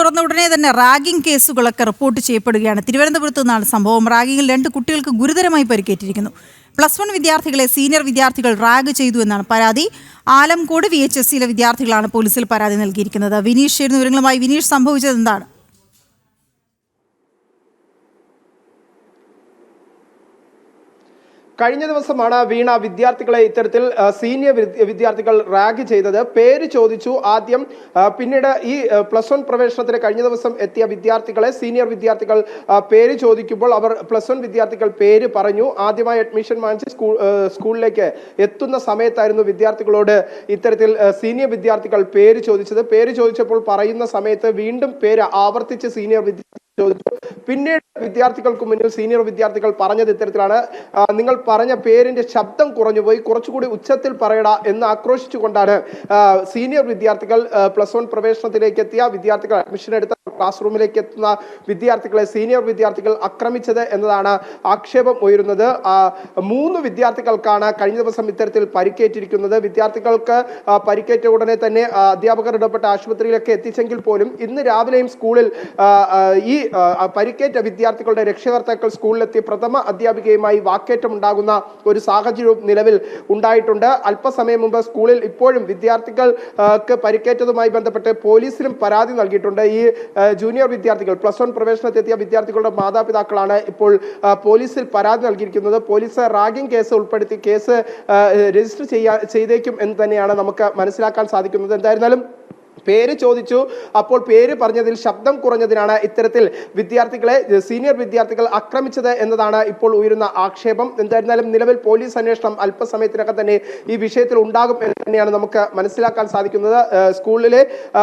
തുറന്ന ഉടനെ തന്നെ റാഗിംഗ് കേസുകളൊക്കെ റിപ്പോർട്ട് ചെയ്യപ്പെടുകയാണ്. തിരുവനന്തപുരത്ത് നിന്നാണ് സംഭവം. റാഗിങ്ങിൽ രണ്ട് കുട്ടികൾക്ക് ഗുരുതരമായി പരിക്കേറ്റിരിക്കുന്നു. പ്ലസ് വൺ വിദ്യാർത്ഥികളെ സീനിയർ വിദ്യാർത്ഥികൾ റാഗ് ചെയ്തു എന്നാണ് പരാതി. ആലംകോട് വി എച്ച് എസ് സിയിലെ വിദ്യാർത്ഥികളാണ് പോലീസിൽ പരാതി നൽകിയിരിക്കുന്നത്. വിനീഷ് ചേരുന്ന വിവരങ്ങളുമായി വിനീഷ് സംഭവിച്ചത് എന്താണ്? കഴിഞ്ഞ ദിവസമാണ് വീണ വിദ്യാർത്ഥികളെ ഇത്തരത്തിൽ സീനിയർ വിദ്യാർത്ഥികൾ റാഗ് ചെയ്തത്. പേര് ചോദിച്ചു ആദ്യം പിന്നീട് ഈ പ്ലസ് വൺ പ്രവേശനത്തിന് കഴിഞ്ഞ ദിവസം എത്തിയ വിദ്യാർത്ഥികളെ സീനിയർ വിദ്യാർത്ഥികൾ പേര് ചോദിക്കുമ്പോൾ അവർ പ്ലസ് വൺ വിദ്യാർത്ഥികൾ പേര് പറഞ്ഞു. ആദ്യമായി അഡ്മിഷൻ വാങ്ങിച്ച് സ്കൂൾ സ്കൂളിലേക്ക് എത്തുന്ന സമയത്തായിരുന്നു വിദ്യാർത്ഥികളോട് ഇത്തരത്തിൽ സീനിയർ വിദ്യാർത്ഥികൾ പേര് ചോദിച്ചത്. പേര് ചോദിച്ചപ്പോൾ പറയുന്ന സമയത്ത് വീണ്ടും പേര് ആവർത്തിച്ച് സീനിയർ വിദ്യാർത്ഥി ചോദിച്ചു. പിന്നീട് വിദ്യാർത്ഥികൾക്ക് മുന്നിൽ സീനിയർ വിദ്യാർത്ഥികൾ പറഞ്ഞത് ഇത്തരത്തിലാണ്. നിങ്ങൾ പറഞ്ഞ പേരിന്റെ ശബ്ദം കുറഞ്ഞുപോയി കുറച്ചുകൂടി ഉച്ചത്തിൽ പറയടാ എന്ന് ആക്രോശിച്ചുകൊണ്ടാണ് സീനിയർ വിദ്യാർത്ഥികൾ പ്ലസ് വൺ പ്രവേശനത്തിലേക്ക് എത്തിയ വിദ്യാർത്ഥികൾ അഡ്മിഷൻ എടുത്ത ക്ലാസ് റൂമിലേക്ക് എത്തുന്ന വിദ്യാർത്ഥികളെ സീനിയർ വിദ്യാർത്ഥികൾ ആക്രമിച്ചത് എന്നതാണ് ആക്ഷേപം ഉയരുന്നത്. മൂന്ന് വിദ്യാർത്ഥികൾക്കാണ് കഴിഞ്ഞ ദിവസം ഇത്തരത്തിൽ പരിക്കേറ്റിരിക്കുന്നത്. വിദ്യാർത്ഥികൾക്ക് പരിക്കേറ്റ ഉടനെ തന്നെ അധ്യാപകർ ഇടപെട്ട ആശുപത്രിയിലൊക്കെ എത്തിച്ചെങ്കിൽ പോലും ഇന്ന് രാവിലെയും സ്കൂളിൽ ഈ പരിക്കേറ്റ വിദ്യാർത്ഥികളുടെ രക്ഷകർത്താക്കൾ സ്കൂളിലെത്തി പ്രഥമ അധ്യാപികയുമായി വാക്കേറ്റം ഉണ്ടാകുന്ന ഒരു സാഹചര്യവും നിലവിൽ ഉണ്ടായിട്ടുണ്ട്. അല്പസമയം മുമ്പ് സ്കൂളിൽ ഇപ്പോഴും വിദ്യാർത്ഥികൾക്ക് പരിക്കേറ്റതുമായി ബന്ധപ്പെട്ട് പോലീസിലും പരാതി നൽകിയിട്ടുണ്ട്. ഈ ജൂനിയർ വിദ്യാർത്ഥികൾ പ്ലസ് വൺ പ്രവേശനത്തെത്തിയ വിദ്യാർത്ഥികളുടെ മാതാപിതാക്കളാണ് ഇപ്പോൾ പോലീസിൽ പരാതി നൽകിയിരിക്കുന്നത്. പോലീസ് റാഗിംഗ് കേസ് ഉൾപ്പെടുത്തി കേസ് രജിസ്റ്റർ ചെയ്യാ ചെയ്തേക്കും എന്ന് തന്നെയാണ് നമുക്ക് മനസ്സിലാക്കാൻ സാധിക്കുന്നത്. എന്തായിരുന്നാലും പേര് ചോദിച്ചു. അപ്പോൾ പേര് പറഞ്ഞതിൽ ശബ്ദം കുറഞ്ഞതിനാണ് ഇത്തരത്തിൽ വിദ്യാർത്ഥികളെ സീനിയർ വിദ്യാർത്ഥികൾ ആക്രമിച്ചത് എന്നതാണ് ഇപ്പോൾ ഉയരുന്ന ആക്ഷേപം. എന്തായിരുന്നാലും നിലവിൽ പോലീസ് അന്വേഷണം അല്പസമയത്തിനകം തന്നെ ഈ വിഷയത്തിൽ ഉണ്ടാകും എന്ന് തന്നെയാണ് നമുക്ക് മനസ്സിലാക്കാൻ സാധിക്കുന്നത്. സ്കൂളിലെ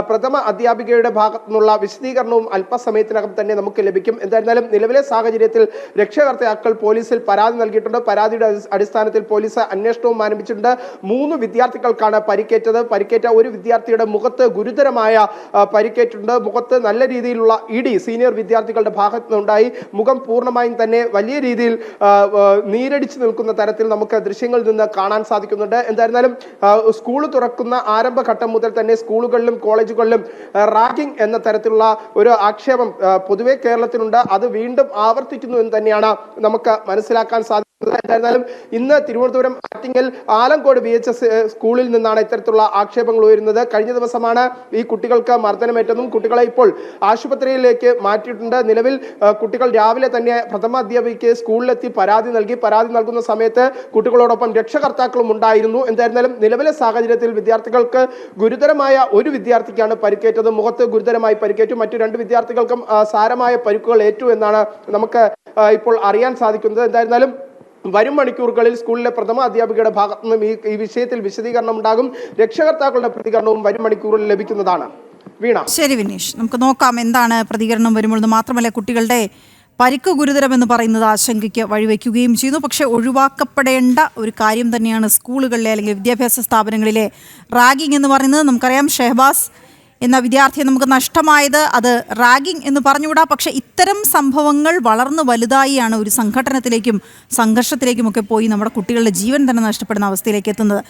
പ്രഥമ അധ്യാപികയുടെ ഭാഗത്തു നിന്നുള്ള വിശദീകരണവും അല്പസമയത്തിനകം തന്നെ നമുക്ക് ലഭിക്കും. എന്തായിരുന്നാലും നിലവിലെ സാഹചര്യത്തിൽ രക്ഷകർത്താക്കൾ പോലീസിൽ പരാതി നൽകിയിട്ടുണ്ട്. പരാതിയുടെ അടിസ്ഥാനത്തിൽ പോലീസ് അന്വേഷണവും ആരംഭിച്ചിട്ടുണ്ട്. മൂന്ന് വിദ്യാർത്ഥികൾക്കാണ് പരിക്കേറ്റത്. പരിക്കേറ്റ ഒരു വിദ്യാർത്ഥിയുടെ മുഖത്ത് ഗുരുതരമായ പരിക്കേറ്റുണ്ട്. മുഖത്ത് നല്ല രീതിയിലുള്ള ഇടി സീനിയർ വിദ്യാർത്ഥികളുടെ ഭാഗത്തു നിന്നുണ്ടായി മുഖം പൂർണമായും തന്നെ വലിയ രീതിയിൽ നീരടിച്ചു നിൽക്കുന്ന തരത്തിൽ നമുക്ക് ദൃശ്യങ്ങളിൽ നിന്ന് കാണാൻ സാധിക്കുന്നുണ്ട്. എന്തായിരുന്നാലും സ്കൂൾ തുറക്കുന്ന ആരംഭഘട്ടം മുതൽ തന്നെ സ്കൂളുകളിലും കോളേജുകളിലും റാഗിംഗ് എന്ന തരത്തിലുള്ള ഒരു ആക്ഷേപം പൊതുവെ കേരളത്തിലുണ്ട്. അത് വീണ്ടും ആവർത്തിക്കുന്നു എന്ന് തന്നെയാണ് നമുക്ക് മനസ്സിലാക്കാൻ സാധിക്കുന്നത്. എന്തായിരുന്നാലും ഇന്ന് Thiruvananthapuram Attingal Alamcode B H S സ്കൂളിൽ നിന്നാണ് ഇത്തരത്തിലുള്ള ആക്ഷേപങ്ങൾ ഉയരുന്നത്. കഴിഞ്ഞ ദിവസമാണ് ഈ കുട്ടികൾക്ക് മർദ്ദനമേറ്റതും കുട്ടികളെ ഇപ്പോൾ ആശുപത്രിയിലേക്ക് മാറ്റിയിട്ടുണ്ട്. നിലവിൽ കുട്ടികൾ രാവിലെ തന്നെ പ്രഥമ അധ്യാപികയ്ക്ക് സ്കൂളിലെത്തി പരാതി നൽകി. പരാതി നൽകുന്ന സമയത്ത് കുട്ടികളോടൊപ്പം രക്ഷകർത്താക്കളും ഉണ്ടായിരുന്നു. എന്തായിരുന്നാലും നിലവിലെ സാഹചര്യത്തിൽ വിദ്യാർത്ഥികൾക്ക് ഗുരുതരമായ ഒരു വിദ്യാർത്ഥിക്കാണ് പരിക്കേറ്റത്. മുഖത്ത് ഗുരുതരമായി പരിക്കേറ്റു. മറ്റു രണ്ട് വിദ്യാർത്ഥികൾക്കും സാരമായ പരിക്കുകൾ ഏറ്റു എന്നാണ് നമുക്ക് ഇപ്പോൾ അറിയാൻ സാധിക്കുന്നത്. എന്തായിരുന്നാലും വരും മണിക്കൂറുകളിൽ സ്കൂളിലെ പ്രഥമ അധ്യാപികയുടെ ഭാഗത്തു നിന്നും ഈ ഈ വിഷയത്തിൽ വിശദീകരണം ഉണ്ടാകും രക്ഷകർത്താക്കളുടെ പ്രതികരണവും വരും മണിക്കൂറിൽ ലഭിക്കുന്നതാണ്. വീണ. ശരി വിനീഷ് നമുക്ക് നോക്കാം എന്താണ് പ്രതികരണം വരുമ്പോൾ മാത്രമല്ല കുട്ടികളുടെ പരിക്ക് ഗുരുതരമെന്ന് പറയുന്നത് ആശങ്കയ്ക്ക് വഴിവെക്കുകയും ചെയ്യുന്നു പക്ഷേ ഒഴിവാക്കപ്പെടേണ്ട ഒരു കാര്യം തന്നെയാണ് സ്കൂളുകളിലെ അല്ലെങ്കിൽ വിദ്യാഭ്യാസ സ്ഥാപനങ്ങളിലെ റാഗിങ് എന്ന് പറയുന്നത്. നമുക്കറിയാം ഷെഹബാസ് എന്ന വിദ്യാർത്ഥിയെ നമുക്ക് നഷ്ടമായത് അത് റാഗിംഗ് എന്ന് പറഞ്ഞുകൂടാ. പക്ഷേ ഇത്തരം സംഭവങ്ങൾ വളർന്നു വലുതായിയാണ് ഒരു സംഘടനത്തിലേക്കും സംഘർഷത്തിലേക്കുമൊക്കെ പോയി നമ്മുടെ കുട്ടികളുടെ ജീവൻ തന്നെ നഷ്ടപ്പെടുന്ന അവസ്ഥയിലേക്ക് എത്തുന്നത്.